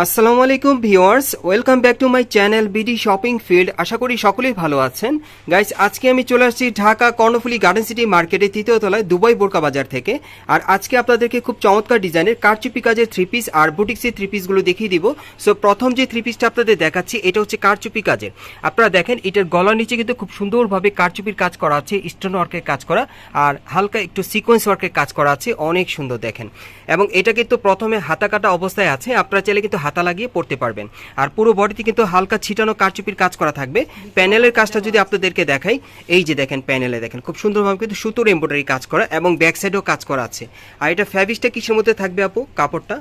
আসসালামু আলাইকুম viewers, welcome back to my channel BD shopping field. আশা করি সকলেই ভালো আছেন। গাইস, আজকে আমি চলে আসছি ঢাকা কর্ণফুলি গার্ডেন সিটি মার্কেটের তৃতীয় তলায় দুবাই বোরকা বাজার থেকে। আর আজকে আপনাদেরকে খুব চমৎকার ডিজাইনের কারচুপি কাজের থ্রি পিস আর বুটিক্সের থ্রি পিসগুলো দেখিয়ে দিব। সো প্রথম যে থ্রি পিসটা আপনাদের দেখাচ্ছি, এটা হচ্ছে কারচুপি কাজের। আপনারা দেখেন, এটার গলার নিচে কিন্তু খুব সুন্দরভাবে কারচুপির কাজ করা আছে স্টোন ওয়ার্কের কাজ করা, আর হালকা একটু সিকোয়েন্স ওয়ার্কের কাজ করা আছে, অনেক সুন্দর দেখেন। এবং এটা কিন্তু প্রথমে হাতা কাটা অবস্থায় আছে, আপনারা চাইলে কিন্তু হাতা লাগিয়ে পড়তে পারবেন। আর পুরো বডিতে কিন্তু হালকা ছিটানো কারচুপির কাজ করা থাকবে। প্যানেলের কাজটা যদি আপনাদেরকে দেখাই এই যে দেখেন প্যানেলে দেখেন খুব সুন্দরভাবে কিন্তু সুতোর এমব্রয়ডারি কাজ করা এবং ব্যাক সাইডেও কাজ করা আছে। আর এটা ফ্যাব্রিক্সটা কিসের মধ্যে থাকবে আপু? কাপড়টা?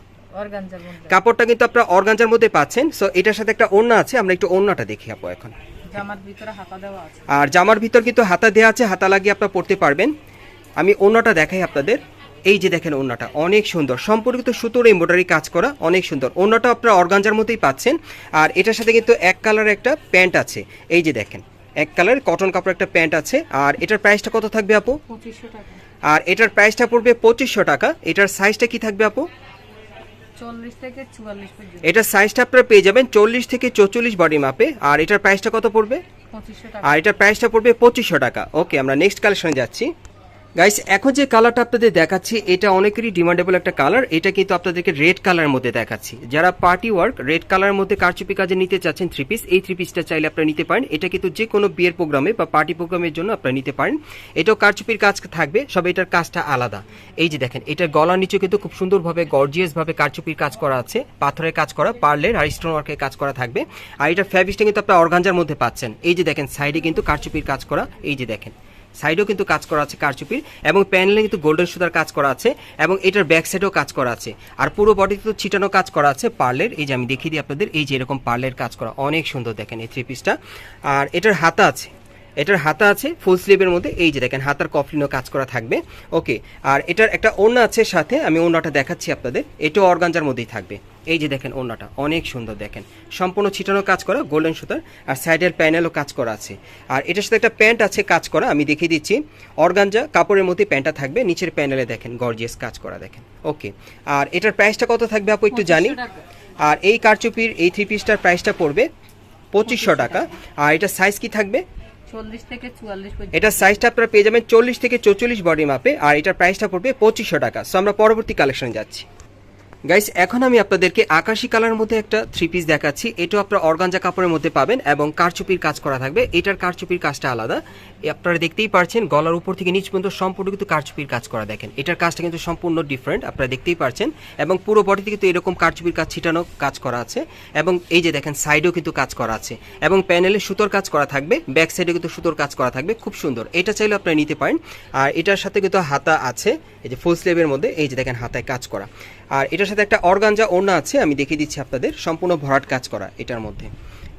কাপড়টা কিন্তু আপনার অর্গানজার মধ্যে পাচ্ছেন। সো এটার সাথে একটা ওড়না আছে আমরা একটু ওড়নাটা দেখি আপু এখন। আর জামার ভিতর কিন্তু হাতা দেওয়া আছে হাতা লাগিয়ে আপনারা পড়তে পারবেন। আমি ওড়নাটা দেখাই আপনাদের। এই যে দেখেন ওড়নাটা অনেক সুন্দর। সম্পর্কিত সুতোর এমব্রয়ডারি কাজ করা অনেক সুন্দর। ওড়নাটা আপনারা অর্গানজার মধ্যেই পাচ্ছেন। আর এটার সাথে কিন্তু এক কালারের একটা প্যান্ট আছে। এই যে দেখেন এক কালার কটন কাপড় একটা প্যান্ট আছে। আর এটার প্রাইসটা কত থাকবে আপু? আর এটার প্রাইসটা পড়বে পঁচিশশো টাকা। এটার সাইজটা কি থাকবে আপু? এটার সাইজটা আপনারা পেয়ে যাবেন চল্লিশ থেকে চৌচল্লিশ বডি মাপে আর এটার প্রাইসটা কত পড়বে? আর এটার প্রাইসটা পড়বে পঁচিশশো টাকা। ওকে আমরা নেক্সট কালেকশনে যাচ্ছি। গাইস এখন যে কালারটা আপনাদের দেখাচ্ছি, এটা অনেকেরই ডিমান্ডেবল একটা কালার এটা কিন্তু আপনাদেরকে রেড কালারের মধ্যে দেখাচ্ছি। যারা পার্টি ওয়ার্ক রেড কালারের মধ্যে কারচুপি কাজে নিতে চাচ্ছেন থ্রি পিস এই থ্রি পিসটা চাইলে আপনারা নিতে পারেন। এটা কিন্তু যে কোনো বিয়ের প্রোগ্রামে বা পার্টি প্রোগ্রামের জন্য আপনারা নিতে পারেন। এটাও কারচুপির কাজ থাকবে, সব এটার কাজটা আলাদা। এই যে দেখেন এটার গলার নিচে কিন্তু খুব সুন্দরভাবে গর্জিয়াস ভাবে কারচুপির কাজ করা আছে, পাথরের কাজ করা পার্লের আর স্টোন ওয়ার্কের কাজ করা থাকবে। আর এটার ফ্যাব্রিক্সটা কিন্তু আপনারা অর্গানজার মধ্যে পাচ্ছেন। এই যে দেখেন সাইডে কিন্তু কারচুপির কাজ করা, এই যে দেখেন। সাইডেও কিন্তু কাজ করা আছে কারচুপির এবং প্যানেলে কিন্তু গোল্ডেন সুতার কাজ করা আছে এবং এটার ব্যাক সাইডেও কাজ করা আছে। আর পুরো বডিতে তো ছিটানো কাজ করা আছে পার্লের। এই যে আমি দেখিয়ে দিই আপনাদের, এই যে এরকম পার্লের কাজ করা, অনেক সুন্দর দেখেন এই থ্রি পিসটা আর এটার হাতা আছে এটার হাতা আছে ফুল স্লিভের মধ্যে। এই যে দেখেন হাতার কফলিনও কাজ করা থাকবে। ওকে আর এটার একটা ওড়না আছে সাথে আমি ওড়নাটা দেখাচ্ছি আপনাদের। এটাও অর্গানজার মধ্যেই থাকবে। এই যে দেখেন ওড়নাটা অনেক সুন্দর দেখেন। সম্পূর্ণ ছিটানো কাজ করা গোল্ডেন সুতার আর সাইডের প্যানেলও কাজ করা আছে। আর এটার সাথে একটা প্যান্ট আছে কাজ করা আমি দেখিয়ে দিচ্ছি। অর্গানজা কাপড়ের মধ্যে প্যান্টটা থাকবে নিচের প্যানেলে দেখেন গর্জিয়াস কাজ করা দেখেন। ওকে আর এটার প্রাইসটা কত থাকবে আপু একটু জানি। আর এই কারচুপির এই থ্রি পিসটার প্রাইসটা পড়বে পঁচিশশো টাকা। আর এটার সাইজ কি থাকবে? পর্যন্ত। সাইজটা আপনারা পেয়ে যাবেন চল্লিশ থেকে চৌচল্লিশ বডি মাপে আর এটার প্রাইসটা পড়বে পঁচিশশো টাকা। সো আমরা পরবর্তী কালেকশন যাচ্ছি। গাইস এখন আমি আপনাদেরকে আকাশি কালার মধ্যে একটা থ্রি পিস দেখাচ্ছি। এটাও আপনারা অর্গানজা কাপড়ের মধ্যে পাবেন এবং কারচুপির কাজ করা থাকবে। এটার কারচুপির কাজটা আলাদা। আপনারা দেখতেই পারছেন, গলার উপর থেকে নিচ পর্যন্ত সম্পূর্ণ কিন্তু কারচুপির কাজ করা দেখেন। এটার কাজটা কিন্তু সম্পূর্ণ ডিফারেন্ট আপনারা দেখতেই পারছেন। এবং পুরো বডিতে কিন্তু এরকম কারচুপির কাজ ছিটানো কাজ করা আছে। এবং এই যে দেখেন সাইডেও কিন্তু কাজ করা আছে। এবং প্যানেলে সুতোর কাজ করা থাকবে ব্যাক সাইডে কিন্তু সুতোর কাজ করা থাকবে। খুব সুন্দর। এটা চাইলে আপনারা নিতে পারেন। আর এটার সাথে কিন্তু হাতা আছে, এই যে ফুল স্লিভের মধ্যে, এই যে দেখেন, হাতায় কাজ করা। আর এটার সাথে একটা অর্গানজা ওড়না আছে আমি দেখিয়ে দিচ্ছি আপনাদের সম্পূর্ণ ভরাট কাজ করা এটার মধ্যে।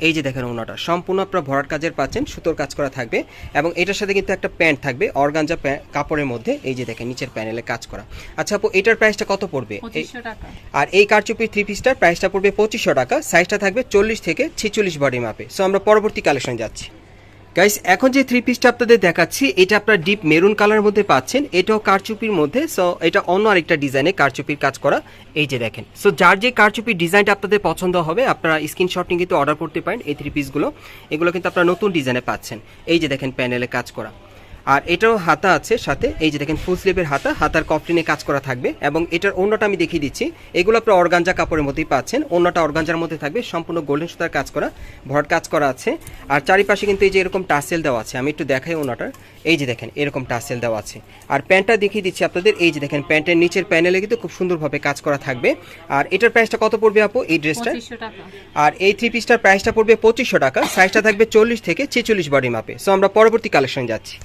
এই যে দেখেন ওড়নাটা সম্পূর্ণ আপনারা ভরাট কাজের পাচ্ছেন সুতোর কাজ করা থাকবে এবং এটার সাথে কিন্তু একটা প্যান্ট থাকবে অর্গানজা কাপড়ের মধ্যে এই যে দেখেন নিচের প্যানেলে কাজ করা। আচ্ছা আপু এটার প্রাইসটা কত পড়বে? আর এই কারচুপির থ্রি পিসটার প্রাইসটা পড়বে পঁচিশশো টাকা সাইজটা থাকবে চল্লিশ থেকে ছেচল্লিশ বডি মাপে সো আমরা পরবর্তী কালেকশন যাচ্ছি। গাইস এখন যে থ্রি পিসটা আপনাদের দেখাচ্ছি, এটা আপনার ডিপ মেরুন কালারের মধ্যে পাচ্ছেন, এটাও কারচুপির মধ্যে সো এটা অন্য আরেকটা ডিজাইনে কারচুপির কাজ করা, এই যে দেখেন। সো যার যে কারচুপির ডিজাইনটা আপনাদের পছন্দ হবে, আপনারা স্ক্রিনশট নিয়ে কিন্তু অর্ডার করতে পারেন এই থ্রি পিসগুলো এগুলো কিন্তু আপনারা নতুন ডিজাইনে পাচ্ছেন। এই যে দেখেন প্যানেলে কাজ করা। আর এটাও হাতা আছে সাথে। এই যে দেখেন ফুল স্লিভের হাতা হাতার কফলিনে কাজ করা থাকবে এবং এটার অন্যটা আমি দেখিয়ে দিচ্ছি। এগুলো আপনার অর্গানজা কাপড়ের মধ্যেই পাচ্ছেন। অন্যটা অর্গানজার মধ্যে থাকবে সম্পূর্ণ গোল্ডেন সুতার কাজ করা ভর কাজ করা আছে। আর চারিপাশে কিন্তু এই যে এরকম টাসেল দেওয়া আছে আমি একটু দেখাই অন্যটার এই যে দেখেন এরকম টাসেল দেওয়া আছে। আর প্যান্টটা দেখিয়ে দিচ্ছি আপনাদের এই যে দেখেন প্যান্টের নিচের প্যানেলে কিন্তু খুব সুন্দরভাবে কাজ করা থাকবে। আর এটার প্রাইসটা কত পড়বে আপু এই ড্রেসটা আর এই থ্রি পিসটার প্রাইসটা পড়বে পঁচিশশো টাকা। সাইজটা থাকবে চল্লিশ থেকে ছেচল্লিশ বডি মাপে সো আমরা পরবর্তী কালেকশন যাচ্ছি।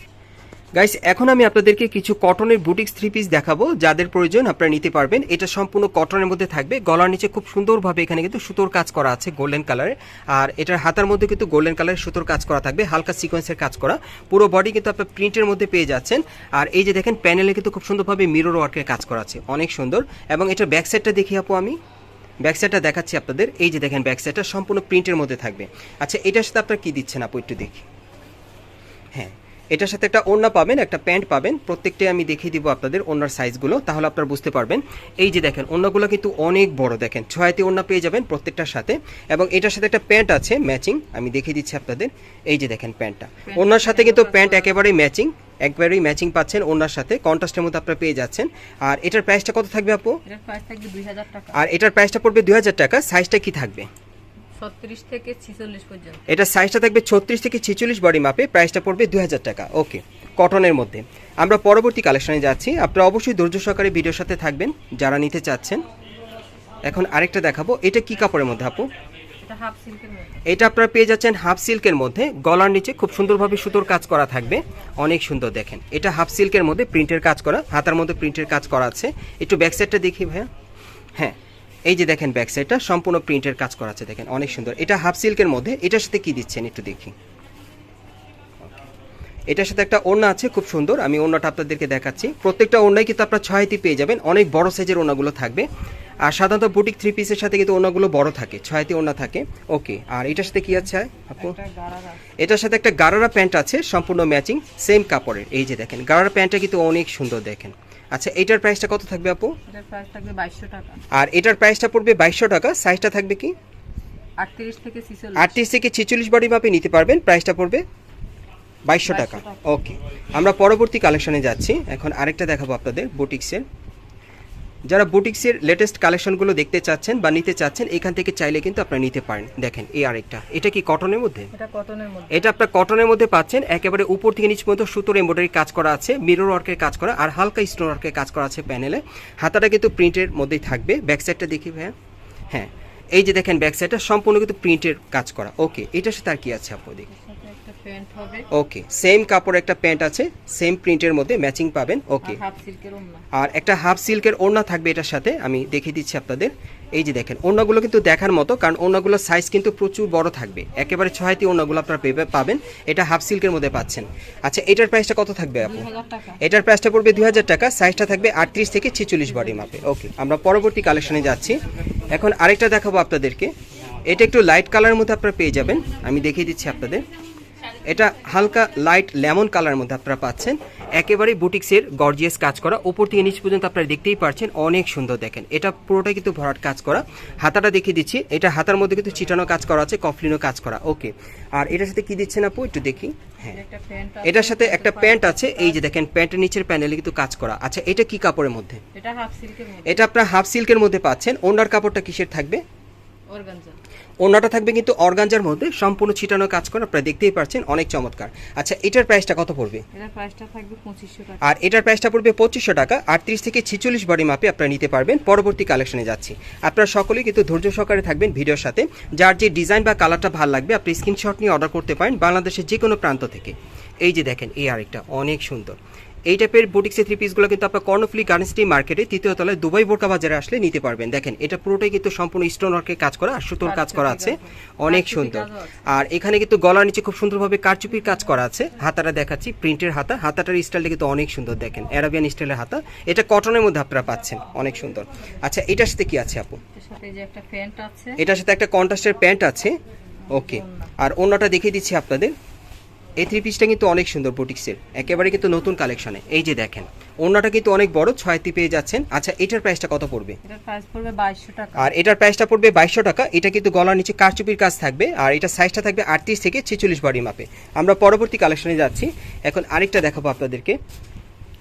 গাইস এখন আমি আপনাদেরকে কিছু কটনের বুটিক্স থ্রি পিস দেখাবো, যাদের প্রয়োজন আপনারা নিতে পারবেন। এটা সম্পূর্ণ কটনের মধ্যে থাকবে। গলার নিচে খুব সুন্দরভাবে এখানে কিন্তু সুতোর কাজ করা আছে গোল্ডেন কালারে আর এটার হাতার মধ্যে কিন্তু গোল্ডেন কালারের সুতোর কাজ করা থাকবে, হালকা সিকোয়েন্সের কাজ করা। পুরো বডি কিন্তু আপনার প্রিন্টের মধ্যে পেয়ে যাচ্ছেন। আর এই যে দেখেন প্যানেলে কিন্তু খুব সুন্দরভাবে মিরর ওয়ার্কের কাজ করা আছে। অনেক সুন্দর। এবং এটার ব্যাক সাইডটা দেখি আপু আমি। ব্যাক সাইডটা দেখাচ্ছি আপনাদের। এই যে দেখেন ব্যাক সাইডটা সম্পূর্ণ প্রিন্টের মধ্যে থাকবে। আচ্ছা এটার সাথে আপনারা কি দিচ্ছেন আপু একটু দেখি। হ্যাঁ। এটার সাথে একটা ওড়না পাবেন একটা প্যান্ট পাবেন। প্রত্যেকটাই আমি দেখিয়ে দিব আপনাদের ওড়নার সাইজগুলো তাহলে আপনারা বুঝতে পারবেন। এই যে দেখেন ওড়নাগুলো কিন্তু অনেক বড় দেখেন। ছয়তে ওড়না পেয়ে যাবেন প্রত্যেকটার সাথে। এবং এটার সাথে একটা প্যান্ট আছে ম্যাচিং। আমি দেখিয়ে দিচ্ছি আপনাদের। এই যে দেখেন প্যান্টটা। ওড়নার সাথে কিন্তু প্যান্ট একেবারেই ম্যাচিং একবারেই ম্যাচিং পাচ্ছেন ওনার সাথে। কন্ট্রাস্টের মধ্যে আপনারা পেয়ে যাচ্ছেন। আর এটার প্রাইসটা কত থাকবে আপু? এটার প্রাইস থাকবে দুই হাজার টাকা। আর এটার প্রাইসটা পড়বে দুই হাজার টাকা। সাইজটা কি থাকবে? ছত্রিশ থেকে ছিচল্লিশ পর্যন্ত। এটা সাইজটা থাকবে ছত্রিশ থেকে ছেচল্লিশ বডি মাপে প্রাইসটা পড়বে দুই হাজার টাকা। ওকে কটনের মধ্যে। আমরা পরবর্তী কালেকশনে যাচ্ছি। আপনারা অবশ্যই ধৈর্য সহকারে ভিডিওর সাথে থাকবেন। যারা নিতে চাচ্ছেন এখন আরেকটা দেখাবো। এটা কি কাপড়ের মধ্যে আপু? এটা আপনারা পেয়ে যাচ্ছেন হাফ সিল্কের মধ্যে। গলার নিচে খুব সুন্দরভাবে সুতোর কাজ করা থাকবে। অনেক সুন্দর দেখেন। এটা হাফ সিল্কের মধ্যে প্রিন্টের কাজ করা হাতার মধ্যে প্রিন্টের কাজ করা আছে। একটু ব্যাক সাইডটা দেখি ভাইয়া। হ্যাঁ এই যে দেখেন ব্যাক সাইডটা সম্পূর্ণ প্রিন্টের কাজ করা আছে দেখেন অনেক সুন্দর। এটা হাফ সিল্কের মধ্যে এটার সাথে কি দিচ্ছেন একটু দেখি। এটার সাথে একটা ওড়না আছে খুব সুন্দর আমি ওড়নাটা আপনাদেরকে দেখাচ্ছি। প্রত্যেকটা ওড়নাই কিন্তু আপনার ছয়টি পেয়ে যাবেন অনেক বড় সাইজের ওড়নাগুলো থাকবে। আর সাধারণত বুটিক থ্রি পিসের সাথে কিন্তু ওড়নাগুলো বড় থাকে ছয়টি ওড়না থাকে। ওকে আর এটার সাথে কি আছে? আপু? এটার সাথে একটা গারারা প্যান্ট আছে সম্পূর্ণ ম্যাচিং সেম কাপড়ের। এই যে দেখেন গারারা প্যান্টটা কিন্তু অনেক সুন্দর দেখেন। আচ্ছা এটার প্রাইসটা কত থাকবে আপু? এটার প্রাইস থাকবে 2200 টাকা। আর এটার প্রাইসটা পড়বে 2200 টাকা সাইজটা থাকবে কি? আটত্রিশ থেকে ছিচল্লিশ। আটত্রিশ থেকে ছেচল্লিশ বডি মাপে নিতে পারবেন প্রাইসটা পড়বে বাইশশো টাকা। টাকা। ওকে আমরা পরবর্তী কালেকশনে যাচ্ছি। এখন আরেকটা দেখাবো আপনাদের বুটিক্সের যারা বুটিক্সের লেটেস্ট কালেকশনগুলো দেখতে চাচ্ছেন বা নিতে চাচ্ছেন এখান থেকে চাইলে কিন্তু আপনারা নিতে পারেন। দেখেন এই আরেকটা। এটা কি কটনের মধ্যে? এটা কটনের মধ্যে। এটা আপনার কটনের মধ্যে পাচ্ছেন। একেবারে উপর থেকে নিচ পর্যন্ত সুতোর এমব্রয়ডারি কাজ করা আছে মিরর ওয়ার্কের কাজ করা আর হালকা স্টোন ওয়ার্কের কাজ করা আছে প্যানেলে হাতাটা কিন্তু প্রিন্টের মধ্যেই থাকবে। ব্যাক সাইডটা দেখি ভাইয়া। হ্যাঁ এই যে দেখেন ব্যাক সাইডটা সম্পূর্ণ কিন্তু প্রিন্টের কাজ করা। ওকে এটার সাথে আর কি আছে আপু দেখি। প্যান্ট হবে ওকে সেম কাপড় একটা প্যান্ট আছে সেম প্রিন্টের মধ্যে ম্যাচিং পাবেন ওকে হাফ সিল্কের ওড়না। আর একটা হাফ সিল্কের ওড়না থাকবে এটার সাথে আমি দেখিয়ে দিচ্ছি আপনাদের। এই যে দেখেন ওড়নাগুলো কিন্তু দেখার মতো কারণ ওড়নাগুলোর সাইজ কিন্তু প্রচুর বড় থাকবে। একেবারে ছয়টি ওড়নাগুলো আপনারা পেবে- পাবেন এটা হাফ সিল্কের মধ্যে পাচ্ছেন। আচ্ছা এটার প্রাইসটা কত থাকবে আপু? দুই হাজার টাকা। এটার প্রাইসটা পড়বে দুই হাজার টাকা সাইজটা থাকবে আটত্রিশ থেকে ছেচল্লিশ বডি মাপে ওকে আমরা পরবর্তী কালেকশনে যাচ্ছি। এখন আরেকটা দেখাবো আপনাদেরকে। এটা একটু লাইট কালারের মধ্যে আপনারা পেয়ে যাবেন আমি দেখিয়ে দিচ্ছি আপনাদের। এটা হালকা লাইট লেমন কালারের মধ্যে আপনারা পাচ্ছেন। একেবারে বুটিক্সের গর্জিয়াস কাজ করা। ওপর থেকে নিচ পর্যন্ত আপনারা দেখতেই পাচ্ছেন অনেক সুন্দর দেখেন। এটা পুরোটাই কিন্তু ভরাট কাজ করা। হাতাটা দেখিয়ে দিচ্ছি। এটা হাতার মধ্যে কিন্তু চিটানো কাজ করা আছে কফলিনও কাজ করা। ওকে আর এটার সাথে কি দিচ্ছেন আপু? একটু দেখি। হ্যাঁ। এটার সাথে একটা প্যান্ট আছে। এই যে দেখেন প্যান্টের নিচের প্যানেলে কিন্তু কাজ করা। আচ্ছা এটা কি কাপড়ের মধ্যে? এটা আপনার হাফ সিল্কের মধ্যে পাচ্ছেন। ওনার কাপড়টা কিসের থাকবে? ওনাটা থাকবে কিন্তু অর্গানজার মধ্যে সম্পূর্ণ ছিটানো কাজ করা আপনারা দেখতেই পাচ্ছেন অনেক চমৎকার। আচ্ছা এটার প্রাইসটা কত পড়বে? এটার প্রাইসটা থাকবে পঁচিশশো টাকা। আর এটার প্রাইসটা পড়বে পঁচিশশো টাকা আটত্রিশ থেকে ছেচল্লিশ বডি মাপে আপনারা নিতে পারবেন পরবর্তী কালেকশনে যাচ্ছি। আপনারা সকলেই কিন্তু ধৈর্য সহকারে থাকবেন ভিডিওর সাথে। যার যে ডিজাইন বা কালারটা ভালো লাগবে আপনি স্ক্রিনশট নিয়ে অর্ডার করতে পারেন বাংলাদেশের যে কোনো প্রান্ত থেকে। এই যে দেখেন এই আরেকটা অনেক সুন্দর। এই টাইপের বুটিক্সের থ্রি পিসগুলো কিন্তু আপনার কর্ণফুলি গার্নিস্টি মার্কেটে তৃতীয় তলায় দুবাই বোরকা বাজারে আসলে নিতে পারবেন। দেখেন এটা পুরোটাই কিন্তু সম্পূর্ণ স্টোন ওয়ার্কের কাজ করা আর সুতোর কাজ করা আছে। অনেক সুন্দর। আর এখানে কিন্তু গলার নিচে খুব সুন্দরভাবে কারচুপির কাজ করা আছে। হাতাটা দেখাচ্ছি প্রিন্টের হাতা। হাতাটার স্টাইলটা কিন্তু অনেক সুন্দর দেখেন অ্যারাবিয়ান স্টাইলের হাতা। এটা কটনের মধ্যে আপনারা পাচ্ছেন অনেক সুন্দর। আচ্ছা এটার সাথে কি আছে আপু? এটার সাথে একটা কন্ট্রাস্টের প্যান্ট আছে। ওকে আর অন্যটা দেখিয়ে দিচ্ছি আপনাদের। এই থ্রি পিসটা কিন্তু অনেক সুন্দর বুটিক্সের একেবারে কিন্তু নতুন কালেকশনে এই যে দেখেন অন্যটা কিন্তু অনেক বড় ছয়টি পেয়ে যাচ্ছেন। আচ্ছা এটার প্রাইসটা কত পড়বে? এটার প্রাইস পড়বে বাইশশো টাকা। আর এটার প্রাইসটা পড়বে বাইশশো টাকা। এটা কিন্তু গলার নিচে কারচুপির কাজ থাকবে আর এটা সাইজটা থাকবে আটত্রিশ থেকে ছেচল্লিশ বডি মাপে আমরা পরবর্তী কালেকশনে যাচ্ছি। এখন আরেকটা দেখাবো আপনাদেরকে।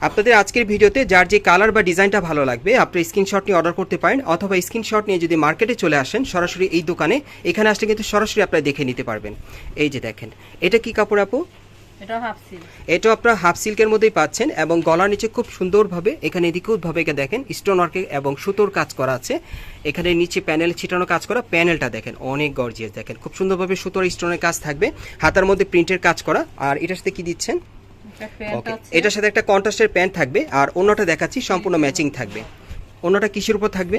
আপনাদের আজকের ভিডিওতে যার যে কালার বা ডিজাইনটা ভালো লাগবে আপনি স্ক্রিনশট নিয়ে অর্ডার করতে পারেন অথবা স্ক্রিনশট নিয়ে যদি মার্কেটে চলে আসেন সরাসরি এই দোকানে এখানে আসলে কিন্তু সরাসরি আপনারা দেখে নিতে পারবেন। এই যে দেখেন এটা কি কাপড় আপু? এটা হাফ সিল্ক এটাও আপনারা হাফ সিল্কের মধ্যেই পাচ্ছেন এবং গলার নিচে খুব সুন্দরভাবে এখানে এদিকেওভাবে একে দেখেন স্টোন ওয়ার্কে এবং সুতোর কাজ করা আছে। এখানে নিচে প্যানেল ছিটানো কাজ করা প্যানেলটা দেখেন অনেক গর্জিয়াস দেখেন। খুব সুন্দরভাবে সুতোর স্টোনের কাজ থাকবে হাতার মধ্যে প্রিন্টের কাজ করা। আর এটার সাথে কি দিচ্ছেন? ওকে এটার সাথে একটা কন্ট্রাস্টের প্যান্ট থাকবে আর অন্যটা দেখাচ্ছি সম্পূর্ণ ম্যাচিং থাকবে। অন্যটা কিসের উপর থাকবে?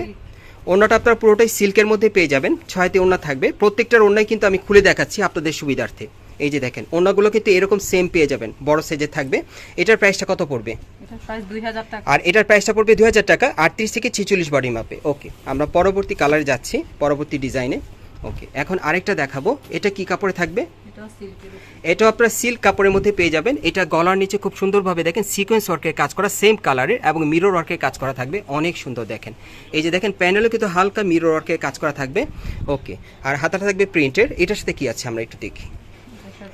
অন্যটা আপনারা পুরোটাই সিল্কের মধ্যে পেয়ে যাবেন ছয়তে ওন্না থাকবে। প্রত্যেকটার ওন্নাই কিন্তু আমি খুলে দেখাচ্ছি আপনাদের সুবিধার্থে। এই যে দেখেন ওন্নাগুলো কিন্তু এরকম সেম পেয়ে যাবেন বড় সাইজের থাকবে। এটার প্রাইসটা কত পড়বে? আর এটার প্রাইসটা পড়বে দুই হাজার টাকা আটত্রিশ থেকে ছেচল্লিশ বডি মাপে ওকে আমরা পরবর্তী কালারে যাচ্ছি পরবর্তী ডিজাইনে ওকে এখন আরেকটা দেখাবো। এটা কি কাপড়ে থাকবে? এটা আপনারা সিল্ক কাপড়ের মধ্যে পেয়ে যাবেন। এটা গলার নিচে খুব সুন্দরভাবে দেখেন সিকোয়েন্স ওয়ার্কের কাজ করা সেম কালারের এবং মিরর ওয়ার্কের কাজ করা থাকবে। অনেক সুন্দর দেখেন। এই যে দেখেন প্যানেলও কিন্তু হালকা মিরর ওয়ার্কের কাজ করা থাকবে। ওকে আর হাতাটা থাকবে প্রিন্টের এটার সাথে কি আছে? আমরা একটু দেখি।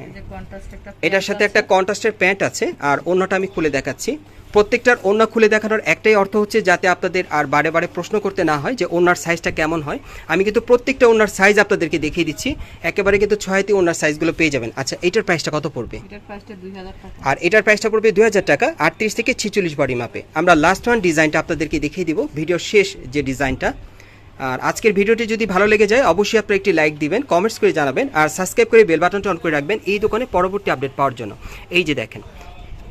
এটার সাথে একটা এটার সাথে। একটা কন্ট্রাস্টের প্যান্ট আছে আর অন্যটা আমি খুলে দেখাচ্ছি। প্রত্যেকটার ওড়না খুলে দেখানোর একটাই অর্থ হচ্ছে যাতে আপনাদের আর বারে বারে প্রশ্ন করতে না হয় যে ওনার সাইজটা কেমন হয়। আমি কিন্তু প্রত্যেকটা ওনার সাইজ আপনাদেরকে দেখিয়ে দিচ্ছি। একেবারে কিন্তু ছয়তে ওনার সাইজগুলো পেয়ে যাবেন। আচ্ছা এটার প্রাইসটা কত পড়বে? আর এটার প্রাইসটা পড়বে দুই হাজার টাকা আটত্রিশ থেকে ছিচল্লিশ বডি মাপে আমরা লাস্ট ওয়ান ডিজাইনটা আপনাদেরকে দেখিয়ে দিব। ভিডিওর শেষ যে ডিজাইনটা আর আজকের ভিডিওটি যদি ভালো লেগে যায়, অবশ্যই আপনারা একটি লাইক দিবেন, কমেন্টস করে জানাবেন, আর সাবস্ক্রাইব করে বেল বাটনটা অন করে রাখবেন এই দোকানে পরবর্তী আপডেট পাওয়ার জন্য। এই যে দেখেন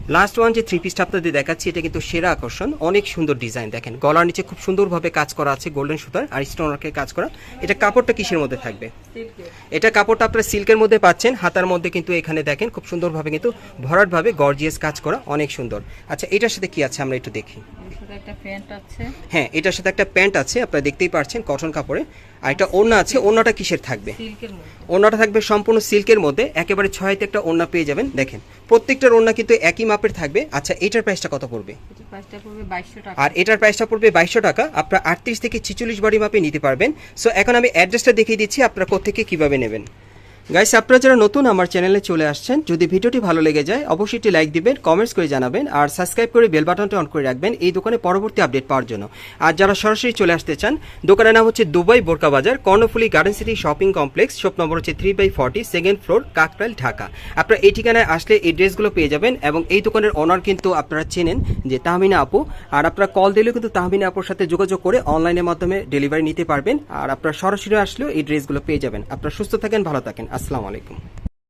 লাস্ট ওয়ান যে থ্রি পিসটা আপনাদের দেখাচ্ছি এটা কিন্তু সেরা আকর্ষণ। অনেক সুন্দর ডিজাইন দেখেন। গলার নিচে খুব সুন্দরভাবে কাজ করা আছে গোল্ডেন সুতার আর স্টোন ওয়ার্কের কাজ করা। এটা কাপড়টা কিসের মধ্যে থাকবে? এটা কাপড়টা আপনারা সিল্কের মধ্যে পাচ্ছেন। হাতার মধ্যে কিন্তু এখানে দেখেন খুব সুন্দরভাবে কিন্তু ভরাটভাবে গর্জিয়াস কাজ করা। অনেক সুন্দর। আচ্ছা এটার সাথে কি আছে? আমরা একটু দেখি। হ্যাঁ এটার সাথে একটা প্যান্ট আছে। আপনারা দেখতেই পাচ্ছেন কটন কাপড়ে। আর একটা ওড়না আছে ওড়নাটা কিসের থাকবে? ওড়নাটা থাকবে সম্পূর্ণ সিল্কের মধ্যে একেবারে ছয়তে একটা ওড়না পেয়ে যাবেন দেখেন। প্রত্যেকটার ওড়না কিন্তু একই মাপের থাকবে। আচ্ছা এটার প্রাইসটা কত পড়বে? আর এটার প্রাইসটা পড়বে বাইশশো টাকা আপনার আটত্রিশ থেকে ছিচল্লিশ বাড়ি মাপে নিতে পারবেন। সো এখন আমি অ্যাড্রেসটা দেখিয়ে দিচ্ছি আপনারা কোথেকে কীভাবে নেবেন। গাইস আপনারা যারা নতুন আমার চ্যানেলে চলে আসছেন, যদি ভিডিওটি ভালো লেগে যায়, অবশ্যই একটি লাইক দিবেন কমেন্টস করে জানাবেন, আর সাবস্ক্রাইব করে বেল বাটনটা অন করে রাখবেন এই দোকানে পরবর্তী আপডেট পাওয়ার জন্য। আর যারা সরাসরি চলে আসতে চান, দোকানের নাম হচ্ছে দুবাই বোরকা বাজার, Karnaphuli garden city shopping complex shop number হচ্ছে three by forty second floor Kakrail, Dhaka. আপনারা এই ঠিকানায় আসলে এই ড্রেসগুলো পেয়ে যাবেন এবং এই দোকানের ওনার কিন্তু আপনারা চেনেন যে তাহমিনা আপু। আর আপনারা কল দিলেও কিন্তু তাহমিনা আপুর সাথে যোগাযোগ করে অনলাইনের মাধ্যমে ডেলিভারি নিতে পারবেন। আর আপনারা সরাসরি আসলেও এই ড্রেসগুলো পেয়ে যাবেন। আপনারা সুস্থ থাকেন, ভালো থাকেন। আসসালামু আলাইকুম।